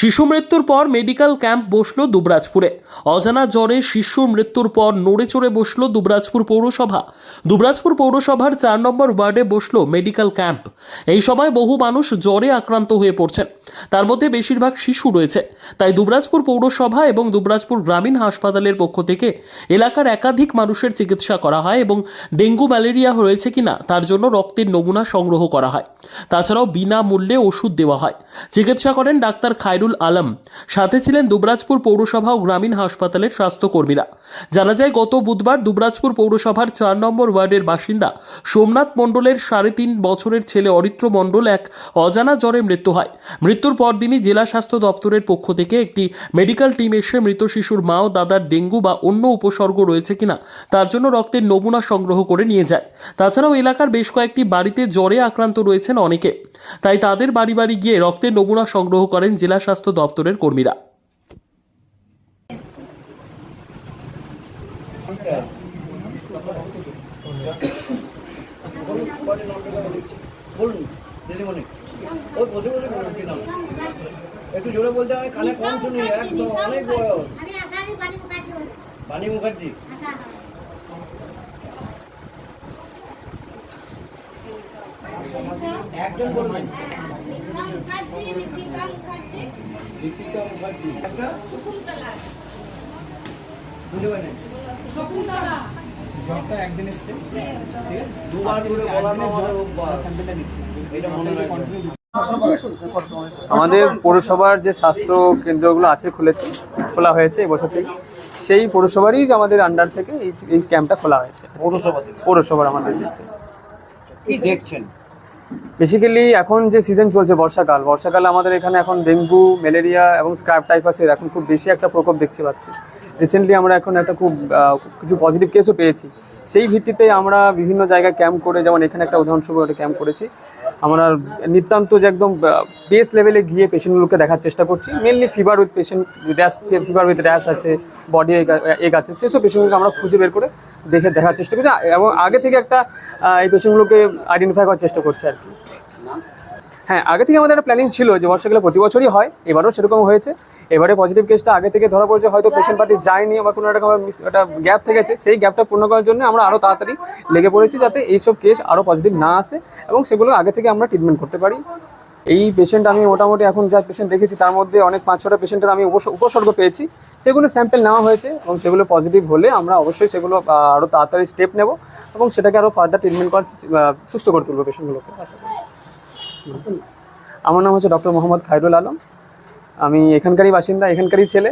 শিশু মৃত্যুর পর মেডিকেল ক্যাম্প বসল দুবরাজপুরে। অজানা জ্বরে শিশু মৃত্যুর পর নড়ে চড়ে বসল দুবরাজপুর পৌরসভা। দুবরাজপুর পৌরসভার চার নম্বর ওয়ার্ডে বসল মেডিকেল ক্যাম্প। এই সময় বহু মানুষ জ্বরে আক্রান্ত হয়ে পড়ছেন। তার মধ্যে বেশিরভাগ শিশু রয়েছে। তাই দুবরাজপুর পৌরসভা এবং দুবরাজপুর গ্রামীণ হাসপাতালের পক্ষ থেকে এলাকার একাধিক মানুষের চিকিৎসা করা হয় এবং ডেঙ্গু ম্যালেরিয়া রয়েছে কিনা তার জন্য রক্তের নমুনা সংগ্রহ করা হয়। তাছাড়াও বিনামূল্যে ওষুধ দেওয়া হয়। চিকিৎসা করেন ডাক্তার খায়রুল আলম। সাথে ছিলেন দুবরাজপুর পৌরসভা ও গ্রামীণ হাসপাতালের স্বাস্থ্যকর্মীরা। জানা যায়, গত বুধবার দুবরাজপুর পৌরসভার চার নম্বর ওয়ার্ডের বাসিন্দা সোমনাথ মণ্ডলের সাড়ে তিন বছরের ছেলে অরিত্র মণ্ডল এক অজানা জ্বরে মৃত্যু হয়। মৃত্যুর পরদিনই জেলা স্বাস্থ্য দপ্তরের পক্ষ থেকে একটি মেডিকেল টিম এসে মৃত শিশুর মা ও দাদার ডেঙ্গু বা অন্য উপসর্গ রয়েছে কিনা তার জন্য রক্তের নমুনা সংগ্রহ করে নিয়ে যায়। তাছাড়াও এলাকার বেশ কয়েকটি বাড়িতে জ্বরে আক্রান্ত রয়েছেন অনেকে। তাই তাদের বাড়ি বাড়ি গিয়ে রক্তের নমুনা সংগ্রহ করেন জেলা দপ্তরের কর্মীরা। একটু জোরে বলতে হয় কানে কম শুনি একদম অনেক বয়স। বাণী মুখার্জি। একজন বলবেন। মুখার্জি ঋতিকা মুখার্জি। দীপিকা মুখার্জি বুঝতে পারেন শকুন্তলা। একদিন এসছে। দুবার করে বলানো আমার অভ্যাস। স্যাম্পলটা নিচ্ছি। এটা মনে রাখবেন। আমাদের পৌরসভার যে স্বাস্থ্য কেন্দ্রগুলো আছে খুলেছে খোলা হয়েছে এবছর থেকে সেই পৌরসভারই আমাদের আন্ডার থেকে এই এই ক্যাম্পটা খোলা হয়েছে। পৌরসভা পৌরসভার আমাদের কি দেখছেন? বেসিক্যালি এখন যে সিজন চলছে বর্ষাকাল বর্ষাকালে আমাদের এখানে এখন ডেঙ্গু ম্যালেরিয়া এবং স্ক্র্যাপ টাইফাসের এখন খুব বেশি একটা প্রকোপ দেখতে পাচ্ছি। রিসেন্টলি আমরা এখন একটা খুব কিছু পজিটিভ কেসও পেয়েছি। সেই ভিত্তিতে আমরা বিভিন্ন জায়গায় ক্যাম্প করে যেমন এখানে একটা উদাহরণস্বরূপ একটা ক্যাম্প করেছি। আমরা নিতান্ত যে একদম বেস লেভেলে গিয়ে পেশেন্টগুলোকে দেখার চেষ্টা করছি। Mainly fever with patient rash fever with rash আছে বডি এগ আছে, সেসব পেশেন্টগুলোকে আমরা খুঁজে বের করে দেখে, দেখার চেষ্টা করছি। এবং আগে থেকে একটা এই পেশেন্টগুলোকে আইডেন্টিফাই করার চেষ্টা করছি আর কি। হ্যাঁ আগে থেকে আমাদের একটা প্ল্যানিং ছিল যে বর্ষাকালে প্রতি বছরই হয় এবারও সেরকম হয়েছে। এবারে পজিটিভ কেসটা আগে থেকে ধরা পড়েছে হয়তো পেশেন্ট পার্টি যায়নি বা কোনো রকম একটা গ্যাপ থেকে গেছে সেই গ্যাপটা পূর্ণ করার জন্য আমরা আরও তাড়াতাড়ি লেগে পড়েছি যাতে এইসব কেস আরও পজিটিভ না আসে এবং সেগুলো আগে থেকে আমরা ট্রিটমেন্ট করতে পারি। এই পেশেন্ট আমি মোটামুটি এখন যা পেশেন্ট দেখেছি তার মধ্যে অনেক পাঁচ ছটা পেশেন্টের আমি উপস- উপসর্গ পেয়েছি। সেগুলো স্যাম্পল নেওয়া হয়েছে এবং সেগুলো পজিটিভ হলে আমরা অবশ্যই সেগুলো আরও তাড়াতাড়ি স্টেপ নেব এবং সেটাকে আরও ফার্দার ট্রিটমেন্ট করার সুস্থ করে তুলবো পেশেন্টগুলোকে আশা করি। আমার নাম হচ্ছে ডক্টর মোহাম্মদ খায়রুল আলম। আমি এখানকারই বাসিন্দা এখানকারই ছেলে।